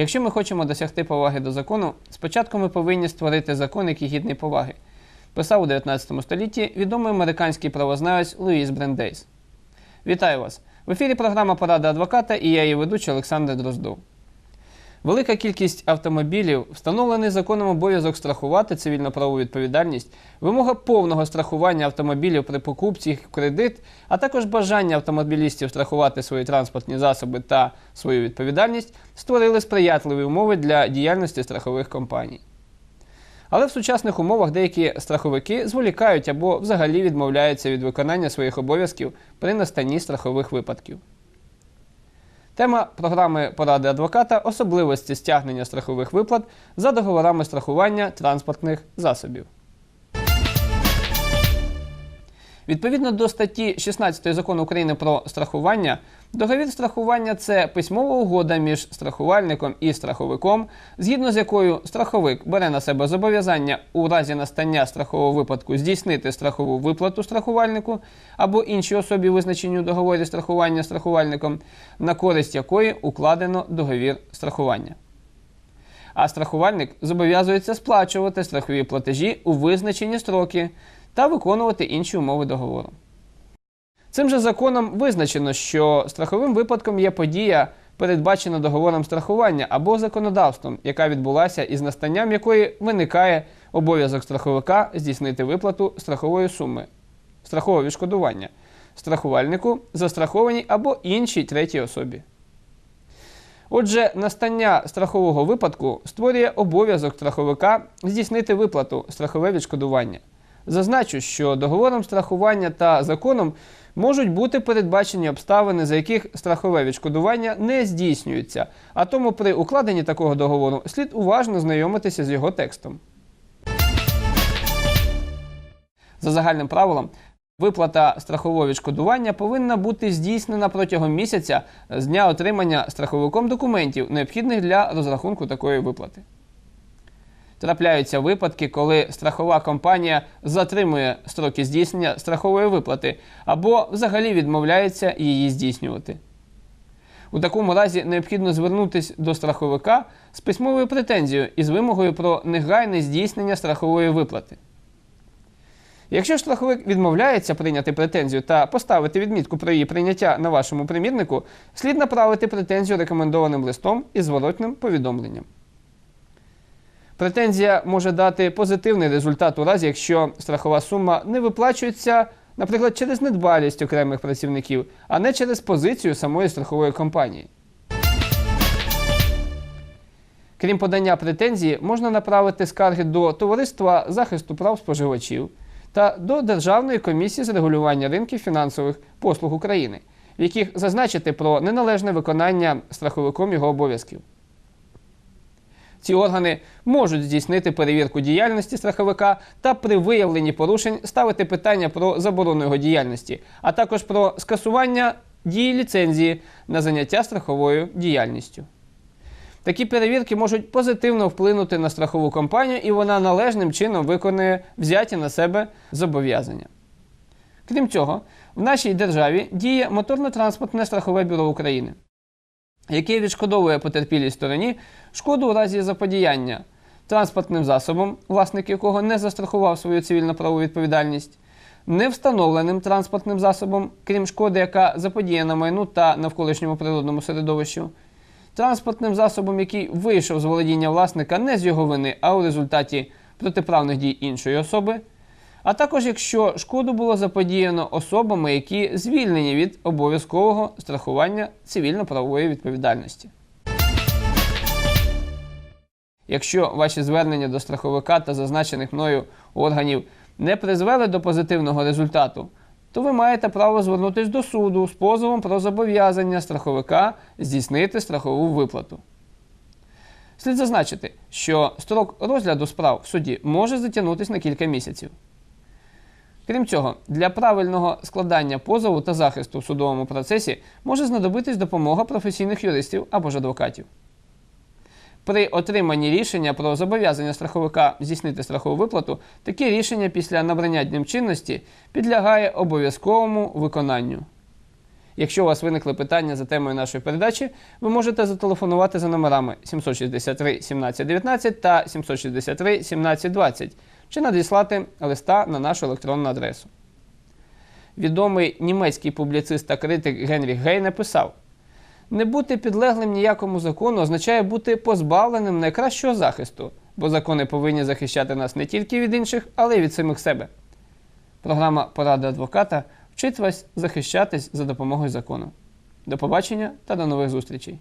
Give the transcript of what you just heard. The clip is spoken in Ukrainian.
Якщо ми хочемо досягти поваги до закону, спочатку ми повинні створити закон, який гідний поваги. Писав у 19 столітті відомий американський правознавець Луїс Брендейс. Вітаю вас! В ефірі програма Порада адвоката і я її ведучий Олександр Дроздов. Велика кількість автомобілів, встановлений законом обов'язок страхувати цивільно-правову відповідальність, вимога повного страхування автомобілів при покупці їх в кредит, а також бажання автомобілістів страхувати свої транспортні засоби та свою відповідальність створили сприятливі умови для діяльності страхових компаній. Але в сучасних умовах деякі страховики зволікають або взагалі відмовляються від виконання своїх обов'язків при настанні страхових випадків. Тема програми Поради адвоката особливості стягнення страхових виплат за договорами страхування транспортних засобів. Відповідно до статті 16 закону України про страхування, договір страхування це письмова угода між страхувальником і страховиком, згідно з якою страховик бере на себе зобов'язання у разі настання страхового випадку здійснити страхову виплату страхувальнику або іншій особі, визначеній у договорі страхування страхувальником, на користь якої укладено договір страхування. А страхувальник зобов'язується сплачувати страхові платежі у визначені строки та виконувати інші умови договору. Цим же законом визначено, що страховим випадком є подія, передбачена договором страхування або законодавством, яка відбулася із настанням якої виникає обов'язок страховика здійснити виплату страхової суми, страхового відшкодування, страхувальнику, застрахованій або іншій третій особі. Отже, настання страхового випадку створює обов'язок страховика здійснити виплату страхове відшкодування. Зазначу, що договором страхування та законом можуть бути передбачені обставини, за яких страхове відшкодування не здійснюється, а тому при укладенні такого договору слід уважно знайомитися з його текстом. За загальним правилом, виплата страхового відшкодування повинна бути здійснена протягом місяця з дня отримання страховиком документів, необхідних для розрахунку такої виплати. Трапляються випадки, коли страхова компанія затримує строки здійснення страхової виплати або взагалі відмовляється її здійснювати. У такому разі необхідно звернутися до страховика з письмовою претензією із вимогою про негайне здійснення страхової виплати. Якщо страховик відмовляється прийняти претензію та поставити відмітку про її прийняття на вашому примірнику, слід направити претензію рекомендованим листом із зворотним повідомленням. Претензія може дати позитивний результат у разі, якщо страхова сума не виплачується, наприклад, через недбалість окремих працівників, а не через позицію самої страхової компанії. Крім подання претензії, можна направити скарги до Товариства захисту прав споживачів та до Державної комісії з регулювання ринків фінансових послуг України, в яких зазначити про неналежне виконання страховиком його обов'язків. Ці органи можуть здійснити перевірку діяльності страховика та при виявленні порушень ставити питання про заборону його діяльності, а також про скасування дії ліцензії на заняття страховою діяльністю. Такі перевірки можуть позитивно вплинути на страхову компанію, і вона належним чином виконує взяті на себе зобов'язання. Крім цього, в нашій державі діє моторно-транспортне страхове бюро України яке відшкодовує потерпілій стороні шкоду у разі заподіяння транспортним засобом, власник якого не застрахував свою цивільно-правову відповідальність, невстановленим транспортним засобом, крім шкоди, яка заподіяна майну та навколишньому природному середовищу, транспортним засобом, який вийшов з володіння власника не з його вини, а у результаті протиправних дій іншої особи. А також якщо шкоду було заподіяно особами, які звільнені від обов'язкового страхування цивільно-правової відповідальності. Якщо ваші звернення до страховика та зазначених мною органів не призвели до позитивного результату, то ви маєте право звернутися до суду з позовом про зобов'язання страховика здійснити страхову виплату. Слід зазначити, що строк розгляду справ в суді може затягнутися на кілька місяців. Крім цього, для правильного складання позову та захисту в судовому процесі може знадобитись допомога професійних юристів або ж адвокатів. При отриманні рішення про зобов'язання страховика здійснити страхову виплату, таке рішення після набрання днем чинності підлягає обов'язковому виконанню. Якщо у вас виникли питання за темою нашої передачі, ви можете зателефонувати за номерами 763 17 19 та 763 17 20 чи надіслати листа на нашу електронну адресу. Відомий німецький публіцист та критик Генріх Гей написав: не бути підлеглим ніякому закону означає бути позбавленим найкращого захисту, бо закони повинні захищати нас не тільки від інших, але й від самих себе. Програма Порада адвоката вчить вас захищатись за допомогою закону. До побачення та до нових зустрічей!